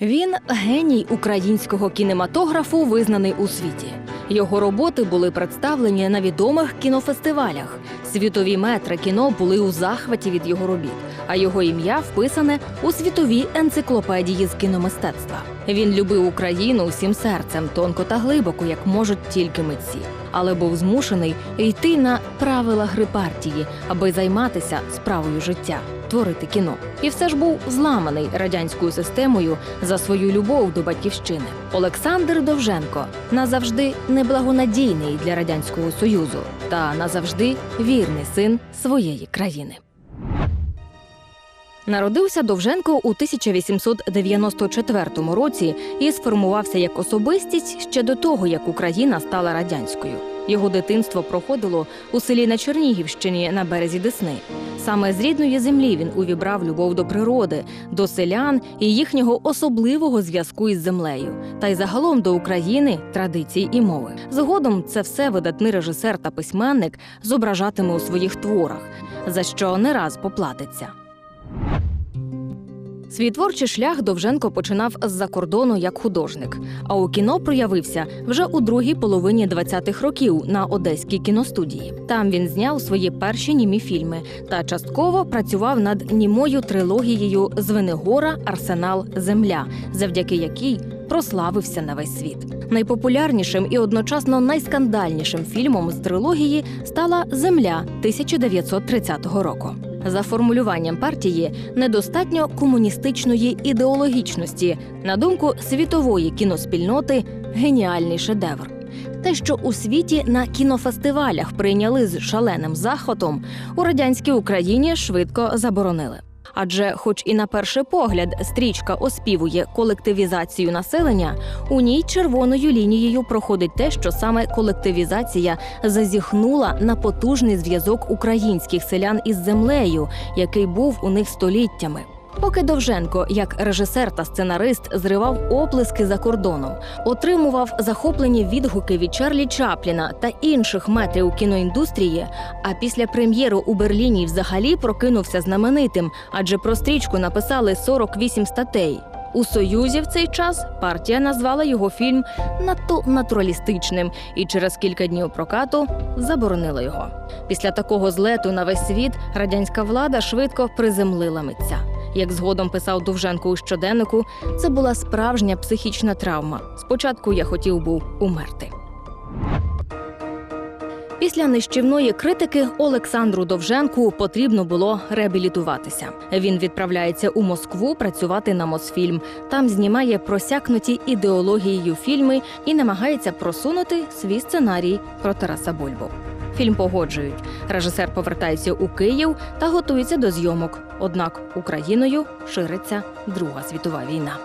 Він геній українського кінематографу, визнаний у світі. Його роботи були представлені на відомих кінофестивалях. Світові метри кіно були у захваті від його робіт, а його ім'я вписане у світовій енциклопедії з кіномистецтва. Він любив Україну усім серцем, тонко та глибоко, як можуть тільки митці, але був змушений йти на правила гри партії, аби займатися справою життя. Творити кіно, і все ж був зламаний радянською системою за свою любов до батьківщини. Олександр Довженко назавжди неблагонадійний для радянського союзу та назавжди вірний син своєї країни. Народився Довженко у 1894 році і сформувався як особистість ще до того, як Україна стала радянською. Його дитинство проходило у селі на Чернігівщині на березі Десни. Саме з рідної землі він увібрав любов до природи, до селян і їхнього особливого зв'язку із землею, та й загалом до України, традицій і мови. Згодом це все видатний режисер та письменник зображатиме у своїх творах, за що не раз поплатиться. Свій творчий шлях Довженко починав з-за кордону як художник, а у кіно проявився вже у другій половині 20-х років на одеській кіностудії. Там він зняв свої перші німі фільми та частково працював над німою трилогією Звенигора, Арсенал, Земля, завдяки якій прославився на весь світ. Найпопулярнішим і одночасно найскандальнішим фільмом з трилогії стала Земля 1930 року. За формулюванням партії недостатньо комуністичної ідеологічності, на думку світової кіноспільноти, геніальний шедевр. Те, що у світі на кінофестивалях прийняли з шаленим захватом, у радянській Україні швидко заборонили. Адже, хоч і на перший погляд стрічка оспівує колективізацію населення, у ній червоною лінією проходить те, що саме колективізація зазіхнула на потужний зв'язок українських селян із землею, який був у них століттями. Поки Довженко, як режисер та сценарист, зривав оплески за кордоном, отримував захоплені відгуки від Чарлі Чапліна та інших метрів кіноіндустрії. А після прем'єри у Берліні взагалі прокинувся знаменитим, адже про стрічку написали 48 статей. У Союзі в цей час партія назвала його фільм надто натуралістичним і через кілька днів прокату заборонила його. Після такого злету на весь світ радянська влада швидко приземлила митця. Як згодом писав Довженко у щоденнику, це була справжня психічна травма. Спочатку я хотів був умерти. Після нищівної критики Олександру Довженку потрібно було реабілітуватися. Він відправляється у Москву працювати на Мосфільм. Там знімає просякнуті ідеологією фільми і намагається просунути свій сценарій про Тараса Бульбу. Фільм погоджують. Режисер повертається у Київ та готується до зйомок. Однак Україною шириться Друга світова війна.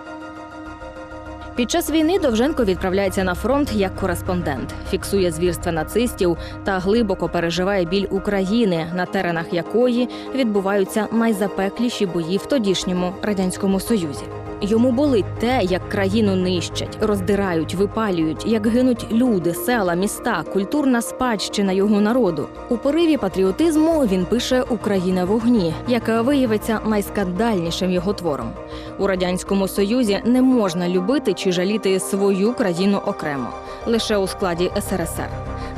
Під час війни Довженко відправляється на фронт як кореспондент, фіксує звірства нацистів та глибоко переживає біль України, на теренах якої відбуваються найзапекліші бої в тодішньому радянському союзі. Йому болить те, як країну нищать, роздирають, випалюють, як гинуть люди, села, міста, культурна спадщина його народу. У пориві патріотизму він пише Україна в огні, яка виявиться найскандальнішим його твором. У радянському союзі не можна любити чи жаліти свою країну окремо, лише у складі СРСР.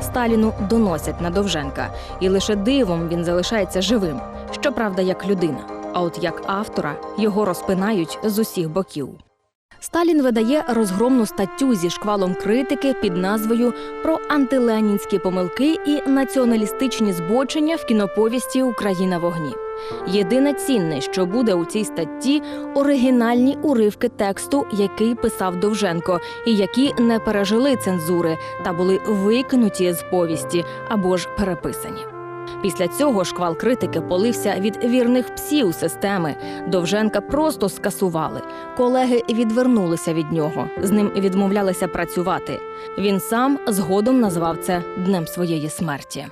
Сталіну доносять на Довженка, і лише дивом він залишається живим. Щоправда, як людина. А от як автора його розпинають з усіх боків. Сталін видає розгромну статтю зі шквалом критики під назвою Про антиленінські помилки і націоналістичні збочення в кіноповісті Україна в огні. Єдине цінне, що буде у цій статті, оригінальні уривки тексту, який писав Довженко, і які не пережили цензури та були викинуті з повісті або ж переписані. Після цього шквал критики полився від вірних псів системи. Довженка просто скасували. Колеги відвернулися від нього, з ним відмовлялися працювати. Він сам згодом назвав це днем своєї смерті.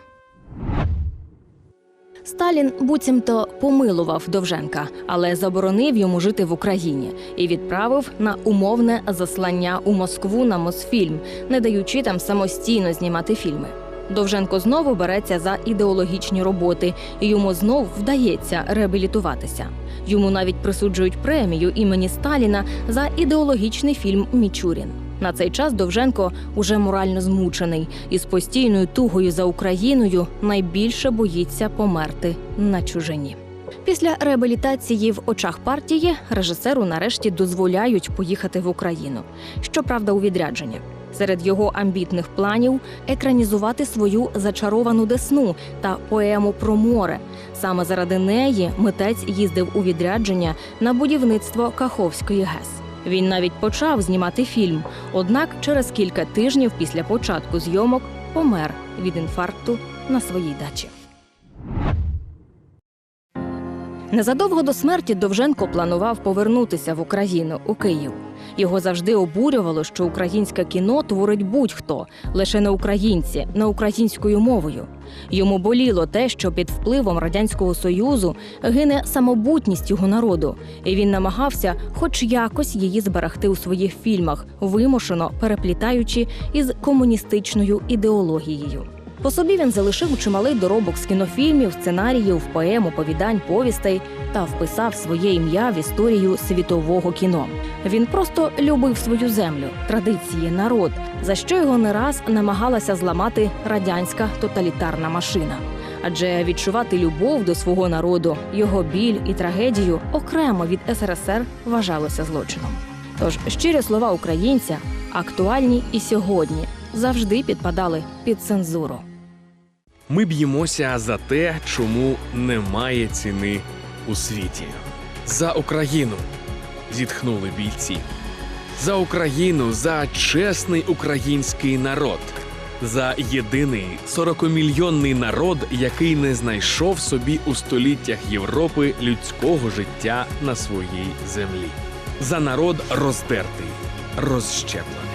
Сталін буцімто помилував Довженка, але заборонив йому жити в Україні і відправив на умовне заслання у Москву на Мосфільм, не даючи там самостійно знімати фільми. Довженко знову береться за ідеологічні роботи, і йому знов вдається реабілітуватися. Йому навіть присуджують премію імені Сталіна за ідеологічний фільм Мічурін. На цей час Довженко уже морально змучений і з постійною тугою за Україною найбільше боїться померти на чужині. Після реабілітації в очах партії режисеру нарешті дозволяють поїхати в Україну. Щоправда, у відрядження. Серед його амбітних планів екранізувати свою зачаровану десну та поему про море. Саме заради неї митець їздив у відрядження на будівництво Каховської ГЕС. Він навіть почав знімати фільм, однак через кілька тижнів після початку зйомок помер від інфаркту на своїй дачі. Незадовго до смерті Довженко планував повернутися в Україну у Київ. Його завжди обурювало, що українське кіно творить будь-хто, лише не українці, не українською мовою. Йому боліло те, що під впливом радянського союзу гине самобутність його народу, і він намагався, хоч якось її зберегти у своїх фільмах, вимушено переплітаючи із комуністичною ідеологією. По собі він залишив чималий доробок з кінофільмів, сценаріїв, поем, оповідань, повістей та вписав своє ім'я в історію світового кіно. Він просто любив свою землю, традиції, народ, за що його не раз намагалася зламати радянська тоталітарна машина. Адже відчувати любов до свого народу, його біль і трагедію окремо від СРСР вважалося злочином. Тож щирі слова українця актуальні і сьогодні завжди підпадали під цензуру. Ми б'ємося за те, чому немає ціни у світі. За Україну зітхнули бійці. За Україну, за чесний український народ, за єдиний сорокомільйонний народ, який не знайшов собі у століттях Європи людського життя на своїй землі. За народ роздертий, розщеплений.